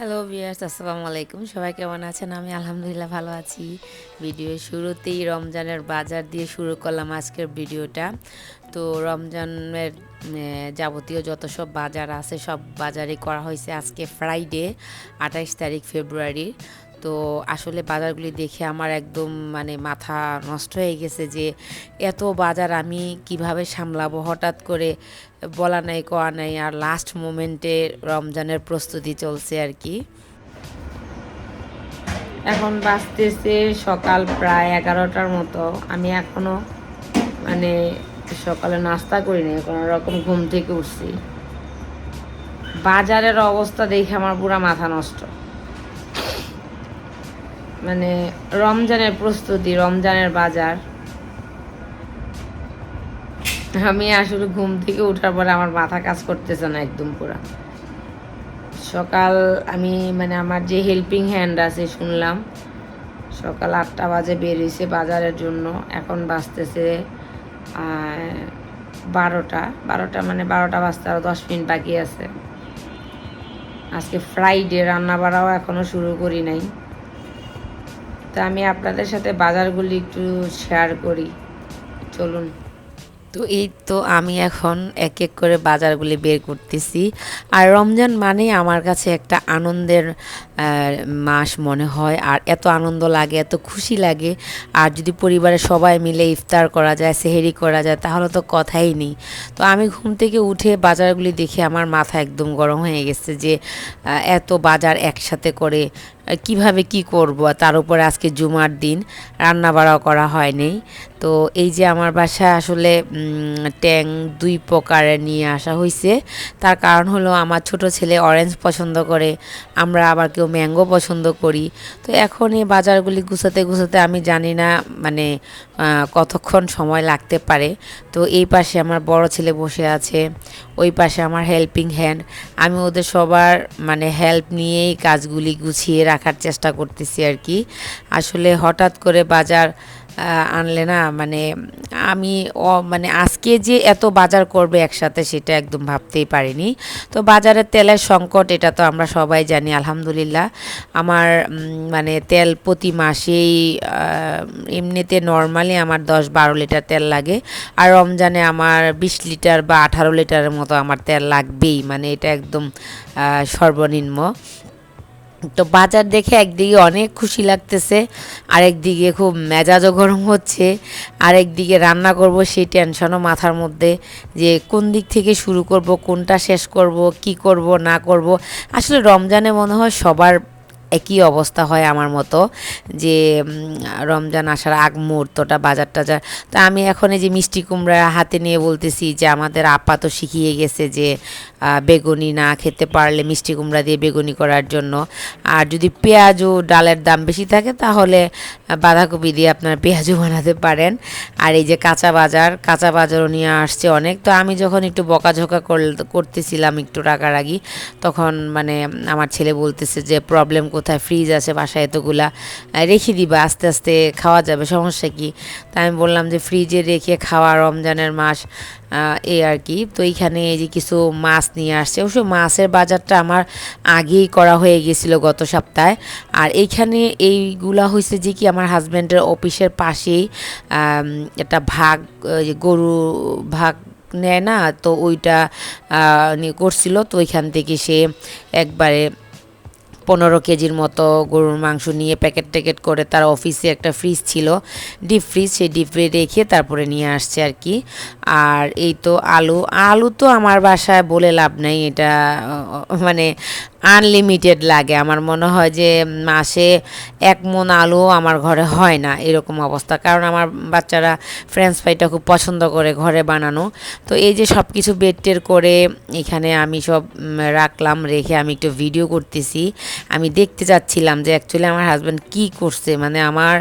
Hello বিয়ার্স আসসালামু আলাইকুম। সবাই কেমন আছেন? আমি আলহামদুলিল্লাহ ভালো আছি। ভিডিও শুরুতেই রমজানের বাজার দিয়ে শুরু করলাম আজকের ভিডিওটা। তো রমজানের যাবতীয় যত সব বাজার আছে, সব বাজারে করা হয়েছে আজকে ফ্রাইডে আঠাইশ তারিখ ফেব্রুয়ারি তো আসলে বাজারগুলি দেখে আমার একদম মানে মাথা নষ্ট হয়ে গেছে যে এত বাজার আমি কীভাবে সামলাবো? হঠাৎ করে বলা নাই কোয়া নাই আর লাস্ট মোমেন্টে রমজানের প্রস্তুতি চলছে আর কি। এখন বাজতেছে সকাল প্রায় এগারোটার মতো। আমি এখনও মানে সকালে নাস্তা করিনি কোনো রকম ঘুম থেকে উঠছি। বাজারের অবস্থা দেখে আমার পুরা মাথা নষ্ট। মানে রমজানের প্রস্তুতি, রমজানের বাজার। আমি আসলে ঘুম থেকে ওঠার পরে আমার মাথা কাজ করতেছে না একদম পুরা। সকাল আমি মানে আমার যে হেল্পিং হ্যান্ড আছে শুনলাম, সকাল আটটা বাজে বেরিয়েছে বাজারের জন্য, এখন বাজতেছে বারোটা বারোটা মানে বারোটা বাজতে আরও দশ মিনিট বাকি আছে। আজকে ফ্রাইডে রান্না বাড়াও এখনও শুরু করি নাই। তা আমি আপনাদের সাথে বাজারগুলি একটু শেয়ার করি। চলুন। তো এই তো আমি এখন এক এক করে বাজারগুলি বের করতেছি। আর রমজান মানে আমার কাছে একটা আনন্দের মাস মনে হয়। আর এত আনন্দ লাগে, এত খুশি লাগে। আর যদি পরিবারের সবাই মিলে ইফতার করা যায়, সেহেরি করা যায়, তাহলে তো কথাই নেই। তো আমি ঘুম থেকে উঠে বাজারগুলি দেখে আমার মাথা একদম গরম হয়ে গেছে যে এত বাজার একসাথে করে কীভাবে কি করব? তার উপরে আজকে জুমার দিন রান্না বাড়াও করা হয়নি। তো এই যে আমার বাসায় আসলে ট্যাং দুই প্রকারে নিয়ে আসা হয়েছে তার কারণ হলো আমার ছোট ছেলে অরেঞ্জ পছন্দ করে, আমরা আবার কেউ ম্যাঙ্গো পছন্দ করি। তো এখন এই বাজারগুলি গুছাতে গুছাতে আমি জানি না মানে কতক্ষণ সময় লাগতে পারে। তো এই পাশে আমার বড় ছেলে বসে আছে, ওই পাশে আমার হেল্পিং হ্যান্ড আমি ওদের সবার মানে হেল্প নিয়েই কাজগুলি গুছিয়ে রাখার চেষ্টা করতেছি আর কি। আসলে হঠাৎ করে বাজার আনলে না মানে আমি মানে আজকে যে এত বাজার করবে একসাথে সেটা একদম ভাবতেই পারিনি। তো বাজারের তেলের সংকট, এটা তো আমরা সবাই জানি, আলহামদুলিল্লাহ। আমার মানে তেল প্রতি মাসেই এমনিতে নর্মালি আমার দশ বারো লিটার তেল লাগে। আর রমজানে আমার বিশ লিটার বা আঠারো লিটারের মতো আমার তেল লাগবেই মানে এটা একদম সর্বনিম্ন। তো বাজার দেখে একদিকে অনেক খুশি লাগতেছে, আরেকদিকে খুব মেজাজও গরম হচ্ছে, আরেকদিকে রান্না করব সেই টেনশনও মাথার মধ্যে যে কোন দিক থেকে শুরু করব, কোনটা শেষ করব, কি করব, না করব। আসলে রমজানে মনে হয় সবার একই অবস্থা হয় আমার মতো যে রমজান আসার আগ মুহূর্তটা, বাজার টাজার। তা আমি এখন এই যে মিষ্টি কুমড়া হাতে নিয়ে বলতেছি যে, আমাদের আপা তো শিখিয়ে গেছে যে বেগুনি না খেতে পারলে মিষ্টি কুমড়া দিয়ে বেগুনি করার জন্য। আর যদি পেঁয়াজ ও ডালের দাম বেশি থাকে, তাহলে বাঁধাকপি দিয়ে আপনারা পেঁয়াজও বানাতে পারেন। আর এই যে কাঁচা বাজার, কাঁচা বাজারও নিয়ে আসছে অনেক। তো আমি যখন একটু বকাঝকা করতেছিলাম একটু রাগারাগি, তখন মানে আমার ছেলে বলতেছে যে প্রবলেম কোথায় ফ্রিজ আছে, বাসায় এতগুলা রেখে দিবা, আস্তে আস্তে খাওয়া যাবে, সমস্যা কি? তাই আমি বললাম যে ফ্রিজে রেখে খাওয়া রমজানের মাস এই আর কি। তো এইখানে এই যে কিছু মাছ নিয়ে আসছে, অবশ্য মাছের বাজারটা আমার আগেই করা হয়ে গেছিল গত সপ্তাহে। আর এইখানে এইগুলা হয়েছে যে কি আমার হাজব্যান্ডের অফিসের পাশেই একটা ভাগ গরু ভাগ নেয় না, তো ওইটা করছিল। তো ওইখান থেকে সে একবারে পনেরো কেজির মতো গরুর মাংস নিয়ে প্যাকেট ট্যাকেট করে তার অফিসে একটা ফ্রিজ ছিল। ডিপ ফ্রিজ, সেই ডিপে রেখে তারপরে নিয়ে আসছে আর কি। আর এই তো আলু আলু তো আমার বাসায় বলে লাভ নেই, এটা মানে আনলিমিটেড লাগে। আমার মনে হয় যে মাসে এক মন আলু আমার ঘরে হয় না এরকম অবস্থা। কারণ আমার বাচ্চারা ফ্রেঞ্চ ফ্রাইটা খুব পছন্দ করে ঘরে বানানো। তো এই যে সব কিছু বেড টের করে এখানে আমি সব রাখলাম, রেখে আমি একটু ভিডিও করতেছি। আমি দেখতে চাচ্ছিলাম যে অ্যাকচুয়ালি আমার হাজব্যান্ড কি করছে। মানে আমার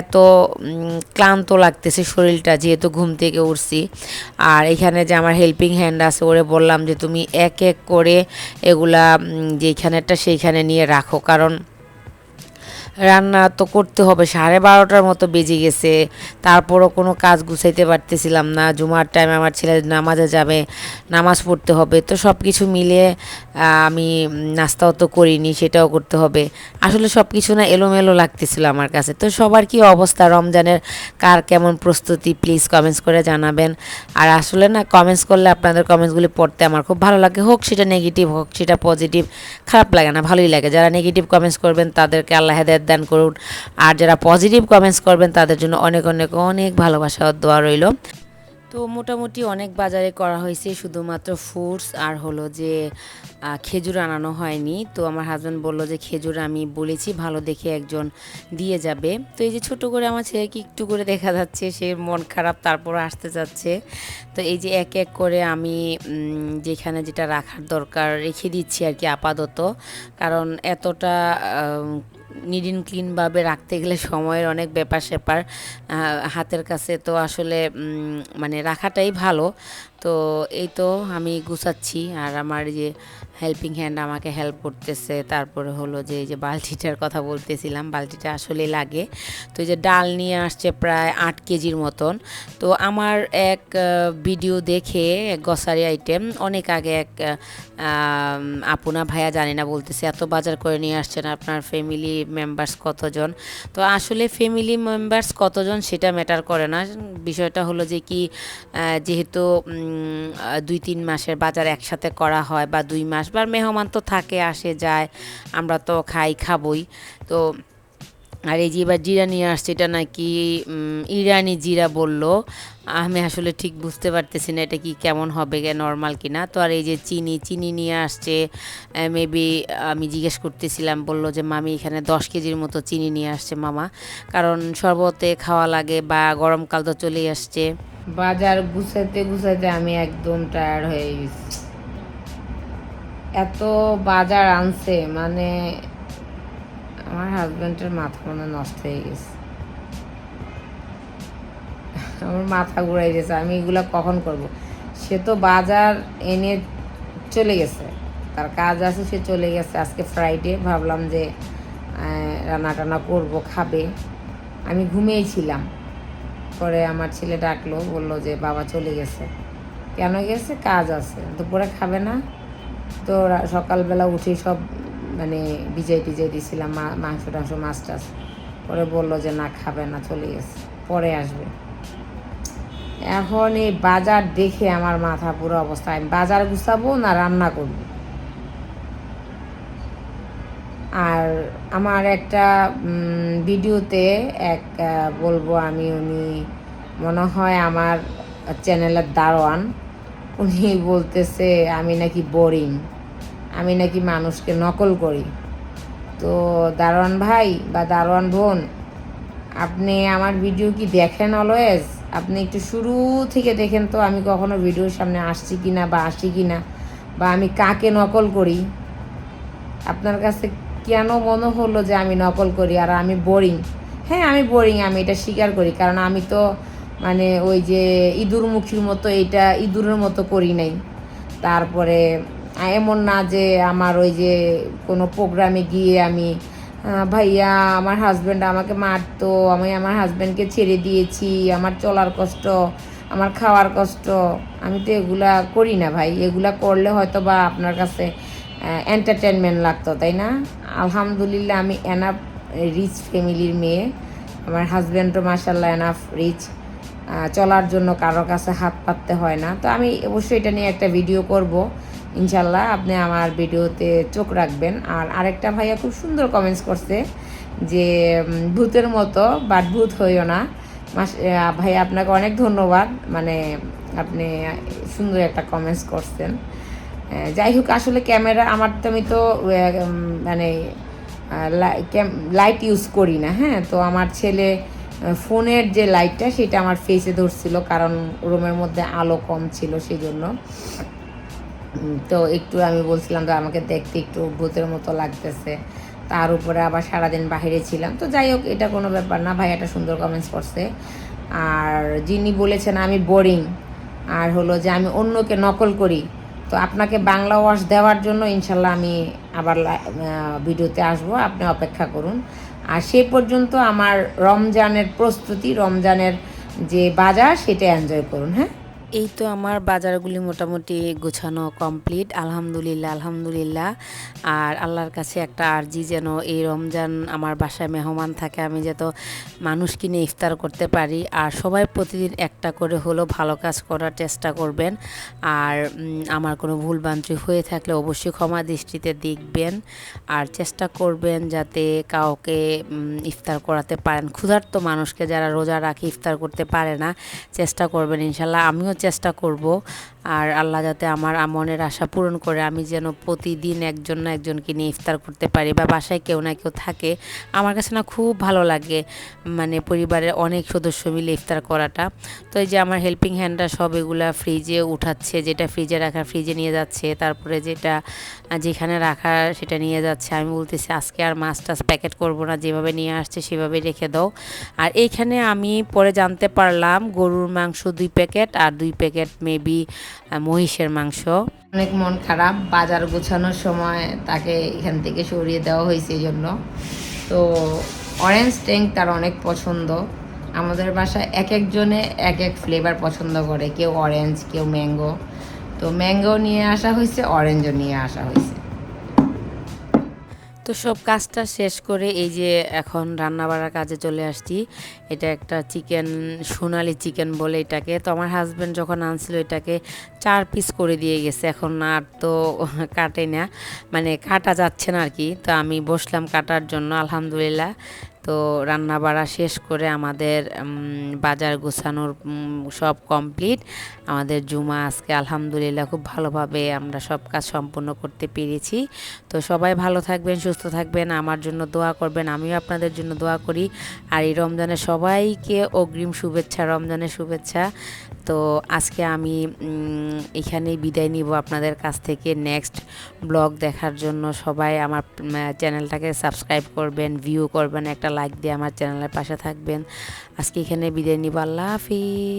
এত ক্লান্ত লাগতেছে শরীরটা, যেহেতু ঘুম থেকে উঠছি। আর এখানে যে আমার হেল্পিং হ্যান্ড আছে ওরে বললাম যে তুমি এক এক করে এগুলা উম, যেইখানেরটা সেইখানে নিয়ে রাখো। কারণ রান্না তো করতে হবে। সাড়ে বারোটার মতো বেজে গেছে। তারপরও কোনো কাজ গুছাইতে পারতেছিলাম না। জুমার টাইম আমার ছেলে নামাজে যাবে, নামাজ পড়তে হবে। তো সব কিছু মিলিয়ে আমি নাস্তাও তো করিনি, সেটাও করতে হবে। আসলে সব কিছু না এলোমেলো লাগতেছিল আমার কাছে। তো সবার কি অবস্থা? রমজানের কার কেমন প্রস্তুতি? প্লিজ কমেন্টস করে জানাবেন। আর আসলে না কমেন্টস করলে আপনাদের কমেন্টসগুলি পড়তে আমার খুব ভালো লাগে। হোক সেটা নেগেটিভ হোক সেটা পজিটিভ খারাপ লাগে না, ভালোই লাগে। যারা নেগেটিভ কমেন্টস করবেন, তাদেরকে আল্লাহ হেদায়ত দান করুন। আর যারা পজিটিভ কমেন্টস করবেন, তাদের জন্য অনেক অনেক অনেক ভালোবাসা দোয়া রইল। তো মোটামুটি অনেক বাজারে করা হয়েছে, শুধুমাত্র ফ্রুটস আর হলো যে খেজুর আনানো হয়নি। তো আমার হাজব্যান্ড বলল যে, খেজুর আমি বলেছি, ভালো দেখে একজন দিয়ে যাবে। তো এই যে ছোট করে আমার ছেলেকে একটু করে দেখা যাচ্ছে, সে মন খারাপ তারপর আসতে যাচ্ছে। তো এই যে এক এক করে আমি যেখানে যেটা রাখার দরকার রেখে দিচ্ছি আর কি আপাতত। কারণ এতটা নিড ইন ক্লিনভাবে রাখতে গেলে সময়ের অনেক ব্যাপার স্যাপার হাতের কাছে তো আসলে মানে রাখাটাই ভালো। তো এই তো আমি গুছাচ্ছি আর আমার যে হেল্পিং হ্যান্ড আমাকে হেল্প করতেছে। তারপরে হলো যে এই যে বালতিটার কথা বলতেছিলাম, বালতিটা আসলে লাগে। তো এই যে ডাল নিয়ে আসছে প্রায় আট কেজির মতন। তো আমার এক ভিডিও দেখে গ্রসারি আইটেম অনেক আগে এক আপুনা ভাইয়া জানি না বলতেছে, এত বাজার করে নিয়ে আসছেন আপনার ফ্যামিলি মেম্বার্স কতজন? তো আসলে ফ্যামিলি মেম্বার্স কতজন সেটা ম্যাটার করে না। বিষয়টা হলো যে কি যেহেতু দুই তিন মাসের বাজার একসাথে করা হয় বা দুই মাস বা মেহমান তো থাকে, আসে, যায়, আমরা তো খাই, খাবই। তো আর এই যে এবার জিরা নিয়ে আসছে, এটা নাকি ইরানি জিরা বলল। আমি আসলে ঠিক বুঝতে পারতেছি না, এটা কি কেমন হবে, গে নর্মাল কিনা। তো আর এই যে চিনি চিনি নিয়ে আসছে মেবি আমি জিজ্ঞেস করতেছিলাম, বলল যে, মামি, এখানে দশ কেজির মতো চিনি নিয়ে আসছে মামা। কারণ শরবতে খাওয়া লাগে বা গরমকাল তো চলেই আসছে। বাজার গুছাইতে গুছাইতে আমি একদম টায়ার্ড হয়ে গেছি। এত বাজার আনছে মানে আমার হাজব্যান্ডের মাথা মনে নষ্ট হয়ে গেছে। আমার মাথা ঘুরাই গেছে, আমি এগুলো কখন করব? সে তো বাজার এনে চলে গেছে, তার কাজ আছে, সে চলে গেছে। আজকে ফ্রাইডে ভাবলাম যে রান্না টান্না করব, খাবে। আমি ঘুমিয়েছিলাম। পরে আমার ছেলে ডাকলো, বলল যে, বাবা চলে গেছে। কেন গেছে? কাজ আছে। দুপুরে খাবে না। তো সকালবেলা উঠে সব মানে ভিজাই টিজাই দিয়েছিলাম মাংস টাংস, মাছ টাছ। পরে বলল যে, না, খাবে না, চলে গেছে। পরে আসবে। এখন এই বাজার দেখে আমার মাথা পুরো অবস্থা। আমি বাজার গুছাবো না রান্না করব আর আমার একটা ভিডিওতে এক বলব আমি, উনি মনে হয় আমার চ্যানেলের দারোয়ান। উনি বলতেছে, আমি নাকি বোরিং আমি নাকি মানুষকে নকল করি। তো দারোয়ান ভাই বা দারোয়ান বোন, আপনি আমার ভিডিও কি দেখেন অলওয়েজ আপনি একটু শুরু থেকে দেখেন তো, আমি কখনো ভিডিওর সামনে আসছি কি না বা আসি কি না বা আমি কাকে নকল করি? আপনার কাছে কেন মনে হলো যে আমি নকল করি আর আমি বোরিং হ্যাঁ আমি বোরিং আমি এটা স্বীকার করি। কারণ আমি তো মানে ওই যে ইঁদুর মুখীর মতো এটা ইঁদুরের মতো করি নাই। তারপরে এমন না যে আমার ওই যে কোনো প্রোগ্রামে গিয়ে আমি ভাইয়া, আমার হাজব্যান্ড আমাকে মারতো, আমি আমার হাজব্যান্ডকে ছেড়ে দিয়েছি, আমার চলার কষ্ট, আমার খাওয়ার কষ্ট। আমি তো এগুলা করি না ভাই। এগুলা করলে হয়তো বা আপনার কাছে এন্টারটেনমেন্ট লাগতো তাই না? আলহামদুলিল্লাহ আমি এনাফ রিচ ফ্যামিলির মেয়ে। আমার হাজব্যান্ডও মাসাল্লাহ এনাফ রিচ চলার জন্য কারোর কাছে হাত পাততে হয় না। তো আমি অবশ্যই এটা নিয়ে একটা ভিডিও করব। ইনশাল্লাহ আপনি আমার ভিডিওতে চোখ রাখবেন। আর আরেকটা ভাইয়া খুব সুন্দর কমেন্টস করছে যে ভূতের মতো বাট ভূত হইও না। মাস আহ, ভাই আপনাকে অনেক ধন্যবাদ। মানে আপনি সুন্দর একটা কমেন্টস করছেন। যাই হোক, আসলে ক্যামেরা আমার তো আমি তো মানে লাইট ইউজ করি না হ্যাঁ? তো আমার ছেলে ফোনের যে লাইটটা সেটা আমার ফেসে ধরছিল, কারণ রুমের মধ্যে আলো কম ছিল সেই জন্য তো একটু আমি বলছিলাম যে আমাকে দেখতে একটু ভূতের মতো লাগতেছে। তার উপরে আবার সারাদিন বাইরে ছিলাম। তো যাই হোক, এটা কোনো ব্যাপার না, ভাই একটা সুন্দর কমেন্টস করছে। আর যিনি বলেছেন আমি বোরিং আর হলো যে আমি অন্যকে নকল করি তো আপনাকে বাংলা ওয়াশ দেওয়ার জন্য ইনশাল্লাহ আমি আবার ভিডিওতে আসব, আপনি অপেক্ষা করুন। আর সে পর্যন্ত আমার রমজানের প্রস্তুতি, রমজানের যে বাজার, সেটা এনজয় করুন হ্যাঁ? এই তো আমার বাজারগুলি মোটামুটি গোছানো কমপ্লিট, আলহামদুলিল্লাহ আলহামদুলিল্লাহ। আর আল্লাহর কাছে একটা আর্জি যেন এই রমজান আমার বাসায় মেহমান থাকে, আমি যত মানুষ কিনে ইফতার করতে পারি। আর সবাই প্রতিদিন একটা করে হলো ভালো কাজ করার চেষ্টা করবেন। আর আমার কোনো ভুলভ্রান্তি হয়ে থাকলে অবশ্যই ক্ষমা দৃষ্টিতে দেখবেন। আর চেষ্টা করবেন যাতে কাউকে ইফতার করাতে পারেন। ক্ষুধার্ত মানুষকে যারা রোজা রাখে ইফতার করতে পারে না, চেষ্টা করবেন ইনশাল্লাহ। আমিও চেষ্টা করব। আর আল্লাহ যাতে আমার মনের আশা পূরণ করে আমি যেন প্রতিদিন একজন না একজনকে নিয়ে ইফতার করতে পারি বা বাসায় কেউ না কেউ থাকে, আমার কাছে না খুব ভালো লাগে মানে পরিবারের অনেক সদস্য মিলে ইফতার করাটা। তো এই যে আমার হেল্পিং হ্যান্ডরা সব এগুলা ফ্রিজে উঠাচ্ছে, যেটা ফ্রিজে রাখা ফ্রিজে নিয়ে যাচ্ছে, তারপরে যেটা যেখানে রাখা সেটা নিয়ে যাচ্ছে। আমি বলতেছি, আজকে আর মাছ টাছ প্যাকেট করব না, যেভাবে নিয়ে আসছে সেভাবে রেখে দাও। আর এইখানে আমি পরে জানতে পারলাম, গরুর মাংস দুই প্যাকেট আর দুই প্যাকেট মেবি মহিষের মাংস। অনেক মন খারাপ, বাজার গোছানোর সময় তাকে এখান থেকে সরিয়ে দেওয়া হয়েছে এই জন্য। তো অরেঞ্জ ট্যাঙ্ক তার অনেক পছন্দ। আমাদের বাসায় এক একজনে এক এক ফ্লেভার পছন্দ করে। কেউ অরেঞ্জ কেউ ম্যাঙ্গো তো ম্যাঙ্গো নিয়ে আসা হয়েছে অরেঞ্জও নিয়ে আসা হয়েছে। তো সব কাজটা শেষ করে এই যে এখন রান্না বাড়ার কাজে চলে আসছি। এটা একটা চিকেন, সোনালি চিকেন বলে এটাকে। তো আমার হাজব্যান্ড যখন আনছিল এটাকে চার পিস করে দিয়ে গেছে। এখন আর তো কাটে না। মানে কাটা যাচ্ছে না আর কি। তো আমি বসলাম কাটার জন্য, আলহামদুলিল্লাহ। তো রান্না বাড়া শেষ করে আমাদের বাজার গোছানোর সব কমপ্লিট আমাদের জুমা আজকে আলহামদুলিল্লাহ খুব ভালোভাবে আমরা সব কাজ সম্পূর্ণ করতে পেরেছি। তো সবাই ভালো থাকবেন, সুস্থ থাকবেন, আমার জন্য দোয়া করবেন, আমিও আপনাদের জন্য দোয়া করি। আর এই রমজানে সবাইকে অগ্রিম শুভেচ্ছা, রমজানের শুভেচ্ছা। তো আজকে আমি এখানেই বিদায় নিব আপনাদের কাছ থেকে। নেক্সট ব্লগ দেখার জন্য সবাই আমার চ্যানেলটাকে সাবস্ক্রাইব করবেন ভিউ করবেন, একটা লাইক দিয়ে আমার চ্যানেলের পাশে থাকবেন। আজকে এখানে বিদায় নিব। আল্লাহ হাফিজ।